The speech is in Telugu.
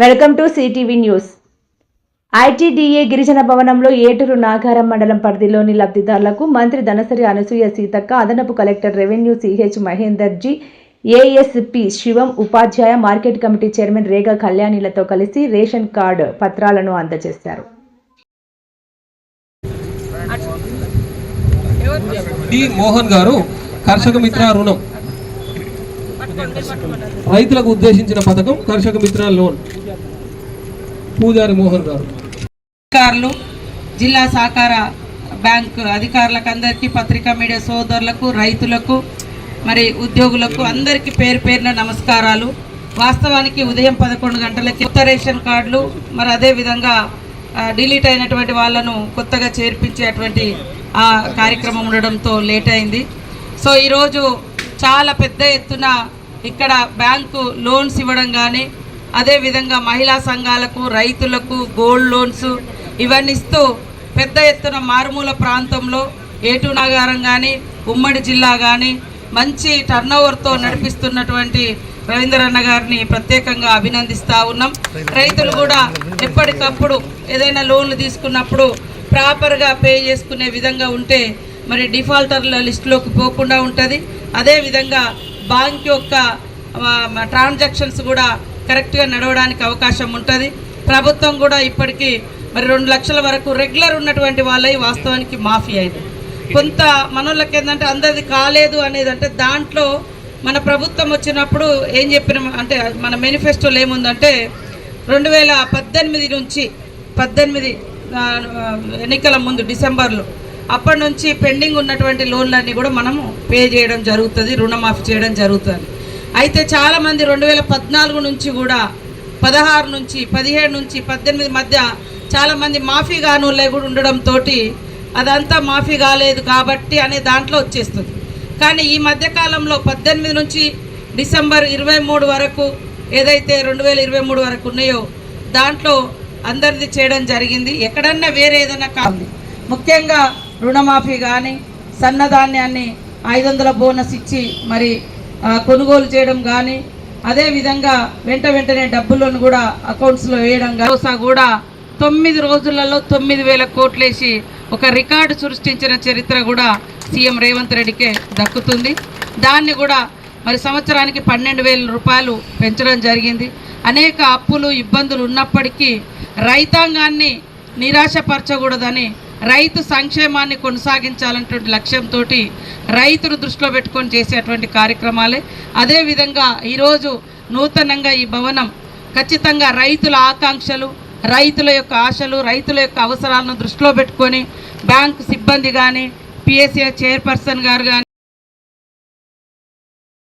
Welcome to CTV news. ITDA గిరిజన భవనంలో ఏటూరు నాగారం మండలం పరిధిలోని లబ్ధిదారులకు మంత్రి ధనసరి అనసూయ సీతక్క అదనపు collector revenue CH Mahender ji ASP Shivam Upadhyay market committee chairman Rega కళ్యాణిలతో కలిసి రేషన్ కార్డు పత్రాలను అందజేశారు. డి మోహన్ గారు కర్షక మిత్ర రుణం. రైతులకు ఉద్దేశించిన పథకం కర్షక మిత్ర లోన్. పూజారి మోహన్ గారు. అధికారులు జిల్లా సహకార బ్యాంక్ అధికారులకు అందరికీ పత్రికా మీడియా సోదరులకు రైతులకు మరి ఉద్యోగులకు అందరికీ పేరు పేరున నమస్కారాలు. వాస్తవానికి ఉదయం పదకొండు గంటలకి కొత్త రేషన్ కార్డులు మరి అదే విధంగా డిలీట్ అయినటువంటి వాళ్ళను కొత్తగా చేర్పించేటువంటి ఆ కార్యక్రమం ఉండడంతో లేట్ అయింది. సో ఈరోజు చాలా పెద్ద ఎత్తున ఇక్కడ బ్యాంకు లోన్స్ ఇవ్వడం కానీ అదేవిధంగా మహిళా సంఘాలకు రైతులకు గోల్డ్ లోన్స్ ఇవన్నీ ఇస్తూ పెద్ద ఎత్తున మారుమూల ప్రాంతంలో ఏటు నగరం కానీ ఉమ్మడి జిల్లా కానీ మంచి టర్నోవర్తో నడిపిస్తున్నటువంటి రవీంద్రన్న గారిని ప్రత్యేకంగా అభినందిస్తూ ఉన్నాం. రైతులు కూడా ఎప్పటికప్పుడు ఏదైనా లోన్లు తీసుకున్నప్పుడు ప్రాపర్గా పే చేసుకునే విధంగా ఉంటే మరి డిఫాల్టర్ల లిస్టులోకి పోకుండా ఉంటుంది. అదేవిధంగా బ్యాంక్ యొక్క ట్రాన్సాక్షన్స్ కూడా కరెక్ట్గా నడవడానికి అవకాశం ఉంటుంది. ప్రభుత్వం కూడా ఇప్పటికీ మరి రెండు లక్షల వరకు రెగ్యులర్ ఉన్నటువంటి వాళ్ళవి వాస్తవానికి మాఫీ అయింది. కొంత మనోళ్ళకి ఏంటంటే అందరిది కాలేదు అనేది అంటే దాంట్లో మన ప్రభుత్వం వచ్చినప్పుడు ఏం చెప్పిన అంటే మన మేనిఫెస్టోలో ఏముందంటే రెండు వేల పద్దెనిమిది నుంచి పద్దెనిమిది ఎన్నికల ముందు డిసెంబర్లో అప్పటి నుంచి పెండింగ్ ఉన్నటువంటి లోన్లన్నీ కూడా మనము పే చేయడం జరుగుతుంది రుణమాఫీ చేయడం జరుగుతుంది. అయితే చాలామంది రెండు వేల పద్నాలుగు నుంచి కూడా పదహారు నుంచి పదిహేడు నుంచి పద్దెనిమిది మధ్య చాలామంది మాఫీ కాని కూడా ఉండడంతో అదంతా మాఫీ కాలేదు కాబట్టి అనే దాంట్లో వచ్చేస్తుంది. కానీ ఈ మధ్యకాలంలో పద్దెనిమిది నుంచి డిసెంబర్ ఇరవై మూడు వరకు ఏదైతే రెండు వేల ఇరవై మూడు వరకు ఉన్నాయో దాంట్లో అందరిది చేయడం జరిగింది. ఎక్కడన్నా వేరే ఏదైనా కాదు ముఖ్యంగా రుణమాఫీ కానీ సన్నధాన్యాన్ని ఐదు వందల బోనస్ ఇచ్చి మరి కొనుగోలు చేయడం కానీ అదేవిధంగా వెంట వెంటనే డబ్బులను కూడా అకౌంట్స్లో వేయడం కానీ కూడా తొమ్మిది రోజులలో తొమ్మిది వేల కోట్లేసి ఒక రికార్డు సృష్టించిన చరిత్ర కూడా సీఎం రేవంత్ రెడ్డికే దక్కుతుంది. దాన్ని కూడా మరి సంవత్సరానికి పన్నెండు వేల రూపాయలు పెంచడం జరిగింది. అనేక అప్పులు ఇబ్బందులు ఉన్నప్పటికీ రైతాంగాన్ని నిరాశపరచకూడదని రైతు సంక్షేమాన్ని కొనసాగించాలన్నటువంటి లక్ష్యంతో రైతును దృష్టిలో పెట్టుకొని చేసేటువంటి కార్యక్రమాలే. అదేవిధంగా ఈరోజు నూతనంగా ఈ భవనం ఖచ్చితంగా రైతుల ఆకాంక్షలు రైతుల యొక్క ఆశలు రైతుల యొక్క అవసరాలను దృష్టిలో పెట్టుకొని బ్యాంకు సిబ్బంది కానీ పిఎస్ఏ చైర్పర్సన్ గారు కానీ